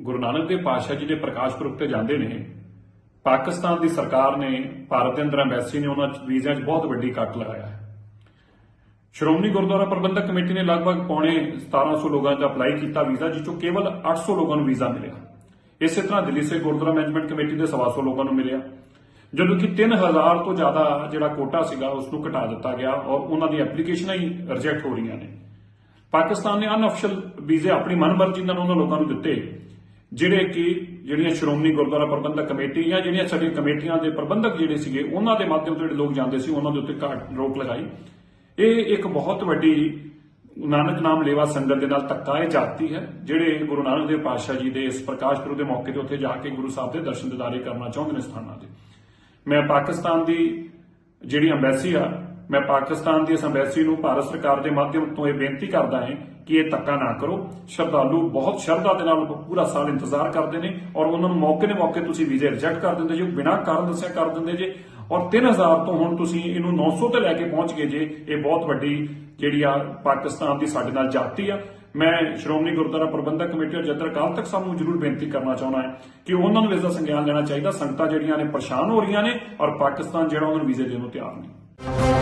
ਗੁਰੂ ਨਾਨਕ ਦੇਵ ਪਾਤਸ਼ਾਹ ਜੀ ਦੇ ਪ੍ਰਕਾਸ਼ ਪੁਰਬ ਤੇ ਜਾਂਦੇ ਨੇ, ਪਾਕਿਸਤਾਨ ਦੀ ਸਰਕਾਰ ਨੇ, ਭਾਰਤ ਦੇ ਅੰਦਰ ਐਮਬੈਸੀ ਨੇ ਉਹਨਾਂ 'ਚ ਵੀਜ਼ਿਆਂ 'ਚ ਬਹੁਤ ਵੱਡੀ ਕੱਟ ਲਗਾਇਆ ਹੈ। ਸ਼੍ਰੋਮਣੀ ਗੁਰਦੁਆਰਾ ਪ੍ਰਬੰਧਕ ਕਮੇਟੀ ਨੇ ਲਗਭਗ ਪੌਣੇ 1700 ਲੋਕਾਂ ਦਾ ਅਪਲਾਈ ਕੀਤਾ ਵੀਜ਼ਾ, ਜਿਸ ਚੋਂ ਕੇਵਲ 800 ਲੋਕਾਂ ਨੂੰ ਵੀਜ਼ਾ ਮਿਲਿਆ। ਇਸੇ ਤਰ੍ਹਾਂ ਦਿੱਲੀ ਸੇ ਗੁਰਦੁਆਰਾ ਮੈਨੇਜਮੈਂਟ ਕਮੇਟੀ ਦੇ 125 ਲੋਕਾਂ ਨੂੰ ਮਿਲਿਆ, ਜਦੋਂ ਕਿ 3000 ਤੋਂ ਜ਼ਿਆਦਾ ਜਿਹੜਾ ਕੋਟਾ ਸੀਗਾ ਉਸ ਨੂੰ ਘਟਾ ਦਿੱਤਾ ਗਿਆ ਔਰ ਉਹਨਾਂ ਦੀ ਐਪਲੀਕੇਸ਼ਨਾਂ ਹੀ ਰਿਜੈਕਟ ਹੋ ਰਹੀਆਂ ਨੇ। ਪਾਕਿਸਤਾਨ ਨੇ ਅਨਅਫੀਸ਼ੀਅਲ ਵੀਜ਼ੇ ਆਪਣੀ ਮਨਮਰਜ਼ੀ ਨਾਲ ਉਹਨਾਂ ਲੋਕਾਂ ਨੂੰ ਦਿੱਤੇ। ਜਿਹੜੇ ਕਿ ਜਿਹੜੀਆਂ ਸ਼੍ਰੋਮਣੀ ਗੁਰਦੁਆਰਾ ਪ੍ਰਬੰਧਕ ਕਮੇਟੀ ਜਾਂ ਜਿਹੜੀਆਂ ਸਾਡੀਆਂ ਕਮੇਟੀਆਂ ਦੇ ਪ੍ਰਬੰਧਕ ਜਿਹੜੇ ਸੀਗੇ, ਉਹਨਾਂ ਦੇ ਮਾਧਿਅਮ ਤੋਂ ਜਿਹੜੇ ਲੋਕ ਜਾਂਦੇ ਸੀ, ਉਹਨਾਂ ਦੇ ਉੱਤੇ ਘਾਟ ਰੋਕ ਲਗਾਈ। ਇਹ ਇੱਕ ਬਹੁਤ ਵੱਡੀ ਨਾਨਕ ਨਾਮ ਲੇਵਾ ਸੰਗਤ ਦੇ ਨਾਲ ਧੱਕਾ ਇਹ ਜਾਤੀ ਹੈ, ਜਿਹੜੇ ਗੁਰੂ ਨਾਨਕ ਦੇਵ ਪਾਤਸ਼ਾਹ ਜੀ ਦੇ ਇਸ ਪ੍ਰਕਾਸ਼ ਪੁਰਬ ਦੇ ਮੌਕੇ ਤੇ ਉੱਥੇ ਜਾ ਕੇ ਗੁਰੂ ਸਾਹਿਬ ਦੇ ਦਰਸ਼ਨ ਦਿਦਾਰੇ ਕਰਨਾ ਚਾਹੁੰਦੇ ਨੇ ਸਥਾਨਾਂ 'ਤੇ। ਮੈਂ ਪਾਕਿਸਤਾਨ ਦੀ ਜਿਹੜੀ ਐਮਬੈਸੀ ਆ ਮੈਂ ਪਾਕਿਸਤਾਨ ਦੀ ਇਸ ਐਮਬੈਸੀ ਨੂੰ ਭਾਰਤ ਸਰਕਾਰ ਦੇ ਮਾਧਿਅਮ ਤੋਂ ਇਹ ਬੇਨਤੀ ਕਰਦਾ ਹਾਂ ਕਿ ਇਹ ਧੱਕਾ ਨਾ ਕਰੋ। ਸ਼ਰਧਾਲੂ ਬਹੁਤ ਸ਼ਰਧਾ ਦੇ ਨਾਲ ਪੂਰਾ ਸਾਲ ਇੰਤਜ਼ਾਰ ਕਰਦੇ ਨੇ ਔਰ ਉਹਨਾਂ ਨੂੰ ਮੌਕੇ ਦੇ ਮੌਕੇ ਤੁਸੀਂ ਵੀਜ਼ੇ ਰਿਜੈਕਟ ਕਰ ਦਿੰਦੇ ਜੇ, ਬਿਨਾਂ ਕਾਰਨ ਦੱਸਿਆ ਕਰ ਦਿੰਦੇ ਜੇ। ਔਰ 3000 ਤੋਂ ਹੁਣ ਤੁਸੀਂ ਇਹਨੂੰ 900 ਤੇ ਲੈ ਕੇ ਪਹੁੰਚ ਗਏ ਜੇ, ਇਹ ਬਹੁਤ ਵੱਡੀ ਜਿਹੜੀ ਆ ਪਾਕਿਸਤਾਨ ਦੀ ਸਾਡੇ ਨਾਲ ਜਾਤੀ ਆ। ਮੈਂ ਸ਼੍ਰੋਮਣੀ ਗੁਰਦੁਆਰਾ ਪ੍ਰਬੰਧਕ ਕਮੇਟੀ ਔਰ ਜਦਰ ਅਕਾਲ ਤਖਤ ਸਾਨੂੰ ਜ਼ਰੂਰ ਬੇਨਤੀ ਕਰਨਾ ਚਾਹੁੰਦਾ ਹੈ ਕਿ ਉਹਨਾਂ ਨੂੰ ਇਸ ਦਾ ਸੰਗਿਆਨ ਲੈਣਾ ਚਾਹੀਦਾ। ਸੰਗਤਾਂ ਜਿਹੜੀਆਂ ਨੇ ਪਰੇਸ਼ਾਨ ਹੋ ਰਹੀਆਂ ਨੇ ਔਰ ਪਾਕਿਸਤਾਨ ਜਿਹੜਾ ਉਹਨਾਂ ਨੂੰ ਵੀਜ਼ੇ ਦੇਣ ਨੂੰ ਤਿਆਰ ਨਹੀਂ।